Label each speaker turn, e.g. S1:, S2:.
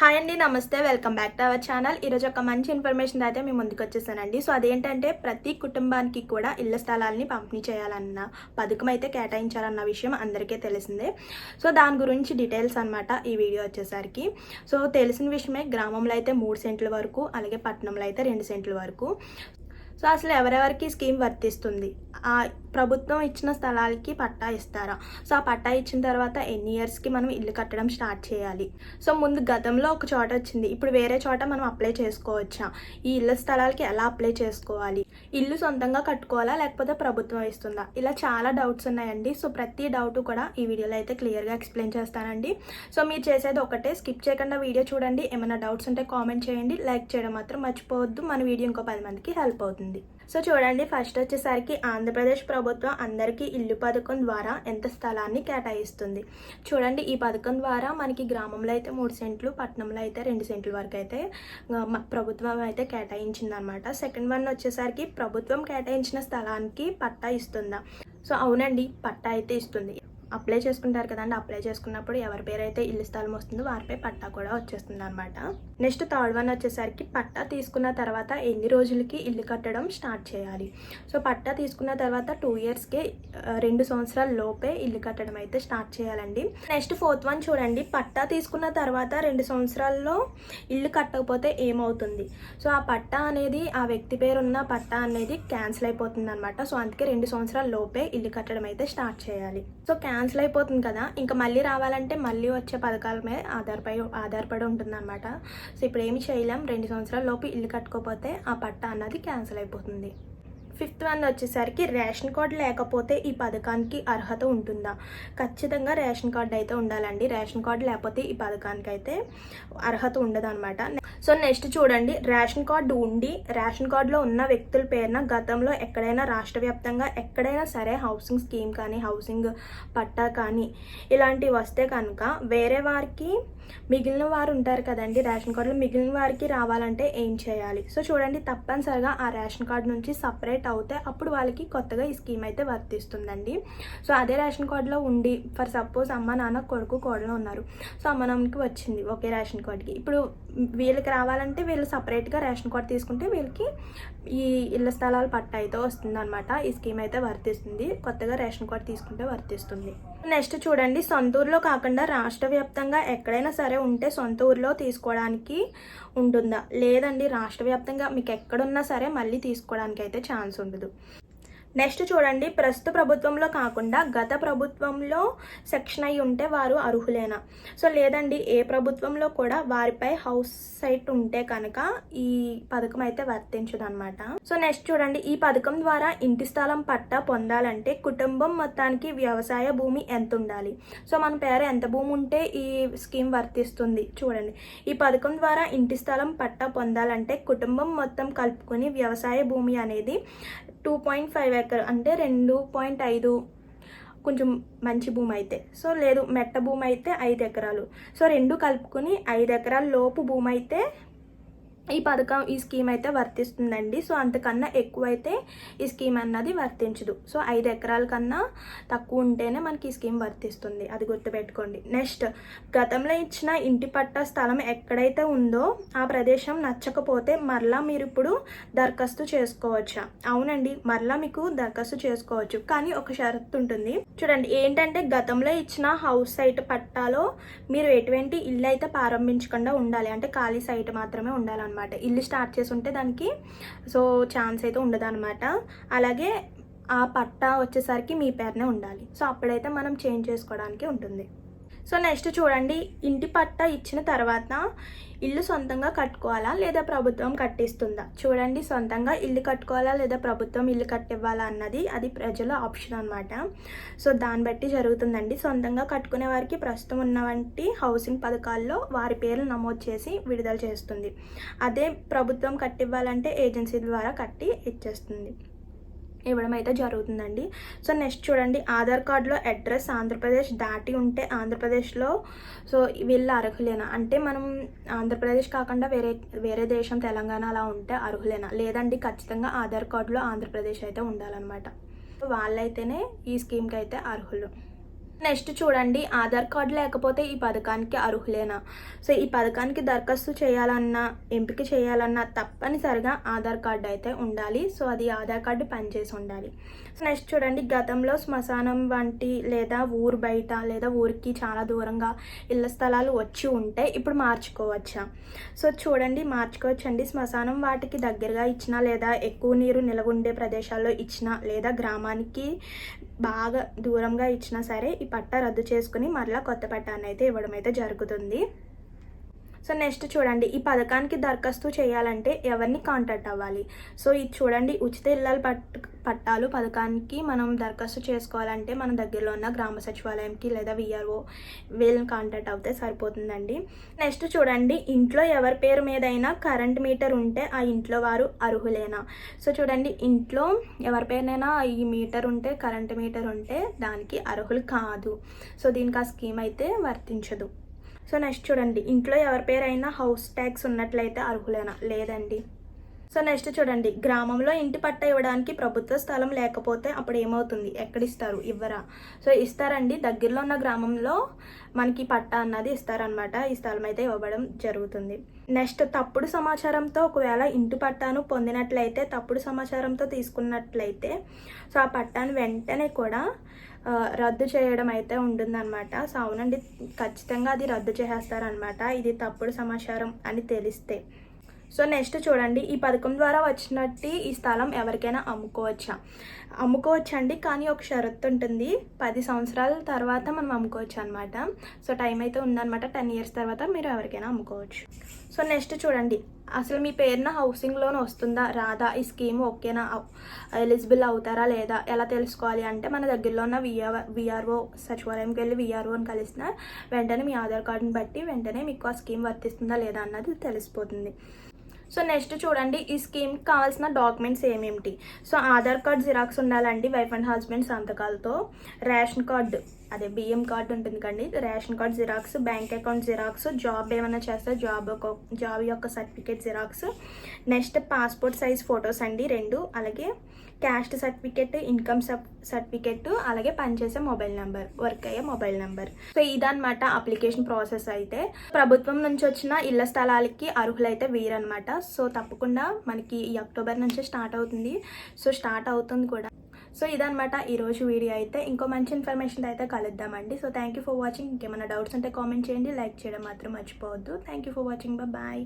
S1: Hi అండి నమస్తే. Welcome back to our channel ఈరోజు ఒక మంచి ఇన్ఫర్మేషన్ అయితే మేము ముందుకు వచ్చేసానండి. సో అదేంటంటే ప్రతి కుటుంబానికి కూడా ఇళ్ళ స్థలాలని పంపిణీ చేయాలన్న పథకం అయితే కేటాయించాలన్న విషయం అందరికీ తెలిసిందే. సో దాని గురించి డీటెయిల్స్ అనమాట ఈ వీడియో వచ్చేసరికి. సో తెలిసిన విషయమే గ్రామంలో అయితే మూడు సెంట్ల వరకు అలాగే పట్టణంలో అయితే రెండు సెంట్ల వరకు. సో అసలు ఎవరెవరికి స్కీమ్ వర్తిస్తుంది? ప్రభుత్వం ఇచ్చిన స్థలాలకి పట్టా ఇస్తారా? సో ఆ పట్టా ఇచ్చిన తర్వాత ఎన్ని ఇయర్స్కి మనం ఇల్లు కట్టడం స్టార్ట్ చేయాలి? సో ముందు గతంలో ఒక చోట వచ్చింది. ఇప్పుడు వేరే చోట మనం అప్లై చేసుకోవచ్చా? ఈ ఇళ్ళ స్థలాలకి ఎలా అప్లై చేసుకోవాలి? ఇల్లు సొంతంగా కట్టుకోవాలా? లేకపోతే ప్రభుత్వం ఇస్తుందా? ఇలా చాలా డౌట్స్ ఉన్నాయండి. సో ప్రతి డౌట్ కూడా ఈ వీడియోలో అయితే క్లియర్గా ఎక్స్ప్లెయిన్ చేస్తానండి. సో మీరు చేసేది ఒకటే. స్కిప్ చేయకుండా వీడియో చూడండి. ఏమైనా డౌట్స్ ఉంటే కామెంట్ చేయండి. లైక్ చేయడం మాత్రం మర్చిపోవద్దు. మన వీడియో ఇంకో పది మందికి హెల్ప్ అవుతుంది. సో చూడండి ఫస్ట్ వచ్చేసరికి ఆంధ్రప్రదేశ్ ప్రభుత్వం అందరికీ ఇల్లు పథకం ద్వారా ఎంత స్థలాన్ని కేటాయిస్తుంది. చూడండి ఈ పథకం ద్వారా మనకి గ్రామంలో అయితే మూడు సెంట్లు పట్టణంలో అయితే రెండు సెంట్ల వరకు అయితే ప్రభుత్వం అయితే కేటాయించింది అనమాట సెకండ్ వన్ వచ్చేసరికి ప్రభుత్వం కేటాయించిన స్థలానికి పట్టా ఇస్తుందా? సో అవునండి పట్టా అయితే ఇస్తుంది. అప్లై చేసుకుంటారు కదండి అప్లై చేసుకున్నప్పుడు ఎవరి పేరు అయితే ఇల్లు స్థలం వస్తుందో వారిపై పట్టా కూడా వచ్చేస్తుంది అనమాట నెక్స్ట్ థర్డ్ వన్ వచ్చేసరికి పట్టా తీసుకున్న తర్వాత ఎన్ని రోజులకి ఇల్లు కట్టడం స్టార్ట్ చేయాలి? సో పట్టా తీసుకున్న తర్వాత టూ ఇయర్స్కి రెండు సంవత్సరాల లోపే ఇల్లు కట్టడం అయితే స్టార్ట్ చేయాలండి. నెక్స్ట్ ఫోర్త్ వన్ చూడండి పట్టా తీసుకున్న తర్వాత రెండు సంవత్సరాల్లో ఇల్లు కట్టకపోతే ఏమవుతుంది? సో ఆ పట్టా అనేది ఆ వ్యక్తి పేరున్న పట్టా అనేది క్యాన్సిల్ అయిపోతుంది అనమాట సో అందుకే రెండు సంవత్సరాల లోపే ఇల్లు కట్టడం అయితే స్టార్ట్ చేయాలి. సో క్యాన్సిల్ అయిపోతుంది కదా ఇంకా మళ్ళీ రావాలంటే మళ్ళీ వచ్చే పథకాల మీద ఆధారపడి ఆధారపడి ఉంటుంది అనమాట సో ఇప్పుడు ఏమి చేయలేం. రెండు సంవత్సరాల లోపు ఇల్లు కట్టుకోకపోతే ఆ పట్టా అన్నది క్యాన్సిల్ అయిపోతుంది. ఫిఫ్త్ వన్ వచ్చేసరికి రేషన్ కార్డు లేకపోతే ఈ పథకానికి అర్హత ఉంటుందా? ఖచ్చితంగా రేషన్ కార్డు అయితే ఉండాలండి. రేషన్ కార్డు లేకపోతే ఈ పథకానికి అయితే అర్హత ఉండదు అనమాట సో నెక్స్ట్ చూడండి. రేషన్ కార్డు ఉండి రేషన్ కార్డులో ఉన్న వ్యక్తుల పేరున గతంలో ఎక్కడైనా రాష్ట్ర వ్యాప్తంగా ఎక్కడైనా సరే హౌసింగ్ స్కీమ్ కానీ హౌసింగ్ పట్టా కానీ ఇలాంటివి వస్తే కనుక వేరే వారికి మిగిలిన వారు ఉంటారు కదండి రేషన్ కార్డులో మిగిలిన వారికి రావాలంటే ఏం చేయాలి? సో చూడండి తప్పనిసరిగా ఆ రేషన్ కార్డు నుంచి సపరేట్ అవుతే అప్పుడు వాళ్ళకి కొత్తగా ఈ స్కీమ్ అయితే వర్తిస్తుందండి. సో అదే రేషన్ కార్డులో ఉండి ఫర్ సపోజ్ అమ్మ నాన్న కొడుకు కోడలు ఉన్నారు. సో అమ్మ నాన్నకి వచ్చింది ఒకే రేషన్ కార్డుకి. ఇప్పుడు వీళ్ళకి రావాలంటే వీళ్ళు సపరేట్గా రేషన్ కార్డు తీసుకుంటే వీళ్ళకి ఈ ఇళ్ళ స్థలాల పట్ట అయితే వస్తుందన్నమాట. ఈ స్కీమ్ అయితే వర్తిస్తుంది. కొత్తగా రేషన్ కార్డు తీసుకుంటే వర్తిస్తుంది. నెక్స్ట్ చూడండి సొంత ఊర్లో కాకుండా రాష్ట్ర వ్యాప్తంగా ఎక్కడైనా సరే ఉంటే సొంత ఊర్లో తీసుకోవడానికి ఉంటుందా? లేదండి రాష్ట్ర వ్యాప్తంగా మీకు ఎక్కడున్నా సరే మళ్ళీ తీసుకోవడానికి అయితే ఛాన్స్ ఉండదు. నెక్స్ట్ చూడండి ప్రస్తుత ప్రభుత్వంలో కాకుండా గత ప్రభుత్వంలో సెక్షన్ అయి ఉంటే వారు అర్హులేనా? సో లేదండి ఏ ప్రభుత్వంలో కూడా వారిపై హౌస్ సైట్ ఉంటే కనుక ఈ పథకం అయితే వర్తించదు అనమాట సో నెక్స్ట్ చూడండి ఈ పథకం ద్వారా ఇంటి స్థలం పట్టా పొందాలంటే కుటుంబం మొత్తానికి వ్యవసాయ భూమి ఎంత ఉండాలి సో మన పేరు ఎంత భూమి ఉంటే ఈ స్కీమ్ వర్తిస్తుంది చూడండి. ఈ పథకం ద్వారా ఇంటి స్థలం పట్టా పొందాలంటే కుటుంబం మొత్తం కలుపుకొని వ్యవసాయ భూమి అనేది టూ పాయింట్ ఫైవ్ ఎకర్ అంటే రెండు పాయింట్ ఐదు కొంచెం మంచి భూమి అయితే. సో లేదు మెట్ట భూమి అయితే ఐదు ఎకరాలు. సో రెండు కలుపుకొని ఐదు ఎకరాల లోపు భూమి అయితే ఈ పథకం ఈ స్కీమ్ అయితే వర్తిస్తుందండి. సో అంతకన్నా ఎక్కువ అయితే ఈ స్కీమ్ అన్నది వర్తించదు. సో ఐదు ఎకరాల కన్నా తక్కువ ఉంటేనే మనకి ఈ స్కీమ్ వర్తిస్తుంది. అది గుర్తుపెట్టుకోండి. నెక్స్ట్ గతంలో ఇచ్చిన ఇంటి పట్టా స్థలం ఎక్కడైతే ఉందో ఆ ప్రదేశం నచ్చకపోతే మరలా మీరు ఇప్పుడు దరఖాస్తు చేసుకోవచ్చా? అవునండి మరలా మీకు దరఖాస్తు చేసుకోవచ్చు. కానీ ఒక షరతు ఉంటుంది. చూడండి ఏంటంటే గతంలో ఇచ్చిన హౌస్ సైట్ పట్టాలో మీరు ఎటువంటి ఇల్లు అయితే ప్రారంభించకుండా ఉండాలి. అంటే ఖాళీ సైట్ మాత్రమే ఉండాలన్నమాట. ఇల్లు స్టార్ట్ చేసి ఉంటే దానికి సో ఛాన్స్ అయితే ఉండదు అనమాట అలాగే ఆ పట్టా వచ్చేసరికి మీ పేరునే ఉండాలి. సో అప్పుడైతే మనం చేంజ్ చేసుకోవడానికి ఉంటుంది. సో నెక్స్ట్ చూడండి ఇంటి పట్టా ఇచ్చిన తర్వాత ఇల్లు సొంతంగా కట్టుకోవాలా లేదా ప్రభుత్వం కట్టిస్తుందా? చూడండి సొంతంగా ఇల్లు కట్టుకోవాలా లేదా ప్రభుత్వం ఇల్లు కట్టివ్వాలా అన్నది అది ప్రజల ఆప్షన్ అనమాట సో దాన్ని బట్టి జరుగుతుందండి. సొంతంగా కట్టుకునే వారికి ప్రస్తుతం ఉన్నవంటి హౌసింగ్ పథకాల్లో వారి పేర్లు నమోదు చేసి విడుదల చేస్తుంది. అదే ప్రభుత్వం కట్టివ్వాలంటే ఏజెన్సీ ద్వారా కట్టి ఇచ్చేస్తుంది. ఇవ్వడం అయితే జరుగుతుందండి. సో నెక్స్ట్ చూడండి ఆధార్ కార్డులో అడ్రస్ ఆంధ్రప్రదేశ్ దాటి ఉంటే ఆంధ్రప్రదేశ్లో సో వీళ్ళు అర్హులేనా? అంటే మనం ఆంధ్రప్రదేశ్ కాకుండా వేరే వేరే దేశం తెలంగాణ అలా ఉంటే అర్హులేనా? లేదండి ఖచ్చితంగా ఆధార్ కార్డులో ఆంధ్రప్రదేశ్ అయితే ఉండాలన్నమాట. వాళ్ళైతేనే ఈ స్కీమ్కి అయితే అర్హులు. నెక్స్ట్ చూడండి ఆధార్ కార్డు లేకపోతే ఈ పథకానికి అర్హులేనా? సో ఈ పథకానికి దరఖాస్తు చేయాలన్నా ఎంపిక చేయాలన్నా తప్పనిసరిగా ఆధార్ కార్డు అయితే ఉండాలి. సో అది ఆధార్ కార్డు పనిచేసి ఉండాలి. సో నెక్స్ట్ చూడండి గతంలో శ్మశానం వంటి లేదా ఊరు బయట లేదా ఊరికి చాలా దూరంగా ఇళ్ళ స్థలాలు వచ్చి ఉంటే ఇప్పుడు మార్చుకోవచ్చా? సో చూడండి మార్చుకోవచ్చండి. శ్మశానం వాటికి దగ్గరగా ఇచ్చినా లేదా ఎక్కువ నీరు నిలవ ఉండే ప్రదేశాల్లో ఇచ్చినా లేదా గ్రామానికి బాగా దూరంగా ఇచ్చినా సరే పట్టా రద్దు చేసుకుని మరలా కొత్త పట్టాన్ని అయితే ఇవ్వడం అయితే జరుగుతుంది. సో నెక్స్ట్ చూడండి ఈ పథకానికి దరఖాస్తు చేయాలంటే ఎవరిని కాంటాక్ట్ అవ్వాలి? సో ఇది చూడండి ఉచిత ఇళ్ళ పట్ పట్టాలు పథకానికి మనం దరఖాస్తు చేసుకోవాలంటే మన దగ్గరలో ఉన్న గ్రామ సచివాలయంకి లేదా విఆర్ఓ వీళ్ళని కాంటాక్ట్ అవుతే సరిపోతుందండి. నెక్స్ట్ చూడండి ఇంట్లో ఎవరి పేరు మీదైనా కరెంట్ మీటర్ ఉంటే ఆ ఇంట్లో వారు అర్హులేనా? సో చూడండి ఇంట్లో ఎవరి పేరునైనా ఈ మీటర్ ఉంటే కరెంట్ మీటర్ ఉంటే దానికి అర్హులు కాదు. సో దీనికి ఆ స్కీమ్ అయితే వర్తించదు. సో నెక్స్ట్ చూడండి ఇంట్లో ఎవరి పేరైనా హౌస్ ట్యాక్స్ ఉన్నట్లయితే అర్హులేనా? లేదండి. సో నెక్స్ట్ చూడండి గ్రామంలో ఇంటి పట్ట ఇవ్వడానికి ప్రభుత్వ స్థలం లేకపోతే అప్పుడు ఏమవుతుంది? ఎక్కడిస్తారు ఇవ్వరా? సో ఇస్తారండి. దగ్గరలో ఉన్న గ్రామంలో మనకి పట్ట అన్నది ఇస్తారనమాట ఈ స్థలం అయితే ఇవ్వబడం జరుగుతుంది. నెక్స్ట్ తప్పుడు సమాచారంతో ఒకవేళ ఇంటి పట్టాను పొందినట్లయితే తప్పుడు సమాచారంతో తీసుకున్నట్లయితే సో ఆ పట్టాను వెంటనే కూడా రద్దు చేయడం అయితే ఉంటుందన్నమాట. సో అవునండి ఖచ్చితంగా అది రద్దు చేసేస్తారనమాట ఇది తప్పుడు సమాచారం అని తెలిస్తే. సో నెక్స్ట్ చూడండి ఈ పథకం ద్వారా వచ్చినట్టు ఈ స్థలం ఎవరికైనా అమ్ముకోవచ్చా? అమ్ముకోవచ్చండి కానీ ఒక షరత్ ఉంటుంది. పది సంవత్సరాల తర్వాత మనం అమ్ముకోవచ్చు అనమాట సో టైం అయితే ఉందన్నమాట. టెన్ ఇయర్స్ తర్వాత మీరు ఎవరికైనా అమ్ముకోవచ్చు. సో నెక్స్ట్ చూడండి అసలు మీ పేరున హౌసింగ్ లోన్ వస్తుందా? రాదా? ఈ స్కీమ్ ఓకేనా? ఎలిజిబుల్ అవుతారా లేదా? ఎలా తెలుసుకోవాలి? అంటే మన దగ్గరలో ఉన్న విఆర్ విఆర్ఓ సచివాలయంకి వెళ్ళి విఆర్ఓని కలిసిన వెంటనే మీ ఆధార్ కార్డుని బట్టి వెంటనే మీకు ఆ స్కీమ్ వర్తిస్తుందా లేదా అన్నది తెలిసిపోతుంది. సో నెక్స్ట్ చూడండి ఈ స్కీమ్కి కావాల్సిన డాక్యుమెంట్స్ ఏమేమిటి? సో ఆధార్ కార్డ్ జిరాక్స్ ఉండాలండి వైఫ్ అండ్ హస్బెండ్ సంతకాలతో. రేషన్ కార్డు అదే బియ్యం కార్డు ఉంటుంది కండి ration card xerox bank account xerox job ఏమైనా చేస్తే జాబ్ జాబ్ యొక్క certificate xerox. Next passport size photos అండి రెండు. అలాగే క్యాస్ట్ సర్టిఫికేట్ ఇన్కమ్ సర్టిఫికేట్ అలాగే పనిచేసే మొబైల్ నెంబర్ వర్క్ అయ్యే మొబైల్ నెంబర్. సో ఇదన్నమాట అప్లికేషన్ ప్రాసెస్ అయితే. ప్రభుత్వం నుంచి వచ్చిన ఇళ్ళ స్థలాలకి అర్హులైతే వీరనమాట సో తప్పకుండా మనకి ఈ అక్టోబర్ నుంచి స్టార్ట్ అవుతుంది. సో స్టార్ట్ అవుతుంది కూడా. సో ఇదనమాట ఈరోజు వీడియో అయితే. ఇంకో మంచి ఇన్ఫర్మేషన్ అయితే కలుద్దామండి. So thank you for watching ఇంకేమైనా డౌట్స్ ఉంటే కామెంట్ చేయండి. లైక్ చేయడం మాత్రం మర్చిపోవద్దు. Thank you for watching bye